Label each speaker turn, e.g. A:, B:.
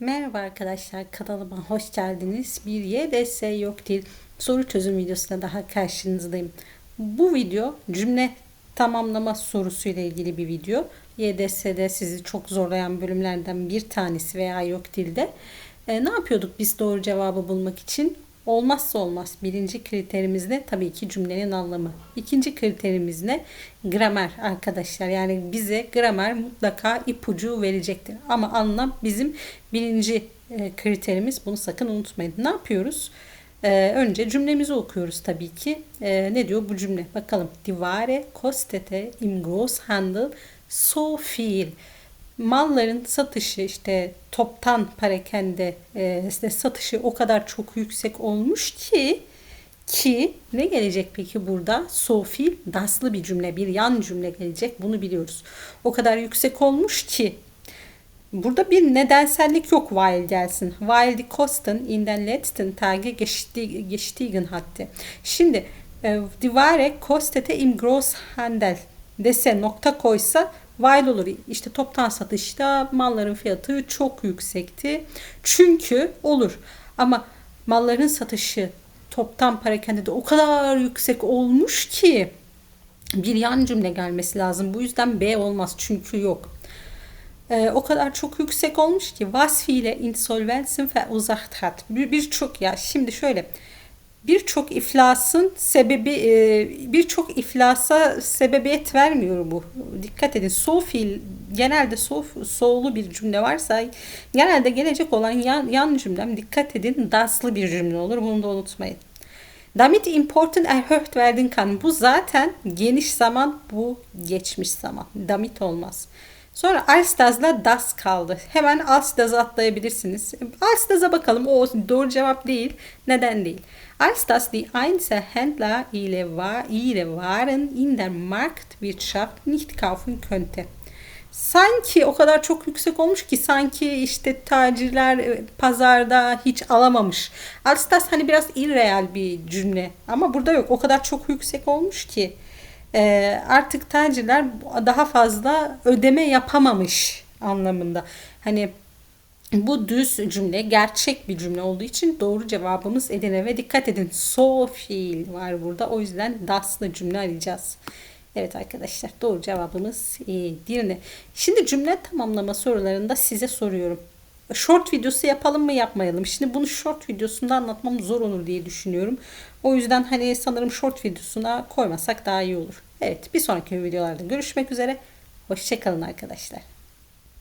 A: Merhaba arkadaşlar kanalıma hoş geldiniz. Bir YDS yok değil soru çözüm videosuna daha karşınızdayım. Bu video cümle tamamlama sorusuyla ilgili bir video. YDS'de sizi çok zorlayan bölümlerden bir tanesi veya yok dilde. E, ne yapıyorduk biz doğru cevabı bulmak için? Olmazsa olmaz. Birinci kriterimiz ne? Tabii ki cümlenin anlamı. İkinci kriterimiz ne? Gramer arkadaşlar. Yani bize gramer mutlaka ipucu verecektir. Ama anlam bizim birinci e, kriterimiz. Bunu sakın unutmayın. Ne yapıyoruz? Ee, önce cümlemizi okuyoruz tabii ki. Ee, ne diyor bu cümle? Bakalım. Divare kostete im Großhandel so viel malların satışı işte toptan parakende e, işte satışı o kadar çok yüksek olmuş ki ki ne gelecek peki burada? Sofil daslı bir cümle, bir yan cümle gelecek. Bunu biliyoruz. O kadar yüksek olmuş ki Burada bir nedensellik yok while gelsin. While die Kosten in den letzten Tage gestiegen hatte. Şimdi e, die Ware kostete im Großhandel dese nokta koysa While olur. İşte toptan satışta malların fiyatı çok yüksekti. Çünkü olur. Ama malların satışı toptan parakende de o kadar yüksek olmuş ki bir yan cümle gelmesi lazım. Bu yüzden B olmaz çünkü yok. Ee, o kadar çok yüksek olmuş ki was viele Insolvenzen verursacht hat. Birçok bir ya şimdi şöyle birçok iflasın sebebi e, birçok iflasa sebebiyet vermiyor bu. Dikkat edin. So fiil genelde so, so'lu bir cümle varsa genelde gelecek olan yan, yan cümlem dikkat edin daslı bir cümle olur. Bunu da unutmayın. Damit important erhöht werden kann. Bu zaten geniş zaman, bu geçmiş zaman. Damit olmaz. Sonra Alstaz'la Das kaldı. Hemen Alstaz'ı atlayabilirsiniz. Alstaz'a bakalım. O doğru cevap değil. Neden değil? Als das die Einzelhändler ihre Waren in der Marktwirtschaft nicht kaufen könnte. Sanki o kadar çok yüksek olmuş ki sanki işte tacirler e, pazarda hiç alamamış. Alstas hani biraz irreal bir cümle ama burada yok. O kadar çok yüksek olmuş ki e, artık tacirler daha fazla ödeme yapamamış anlamında. Hani bu düz cümle gerçek bir cümle olduğu için doğru cevabımız Edirne ve dikkat edin so fiil var burada. O yüzden daslı cümle arayacağız. Evet arkadaşlar doğru cevabımız Edirne. Şimdi cümle tamamlama sorularında size soruyorum. Short videosu yapalım mı yapmayalım? Şimdi bunu short videosunda anlatmam zor olur diye düşünüyorum. O yüzden hani sanırım short videosuna koymasak daha iyi olur. Evet bir sonraki videolarda görüşmek üzere. Hoşçakalın arkadaşlar.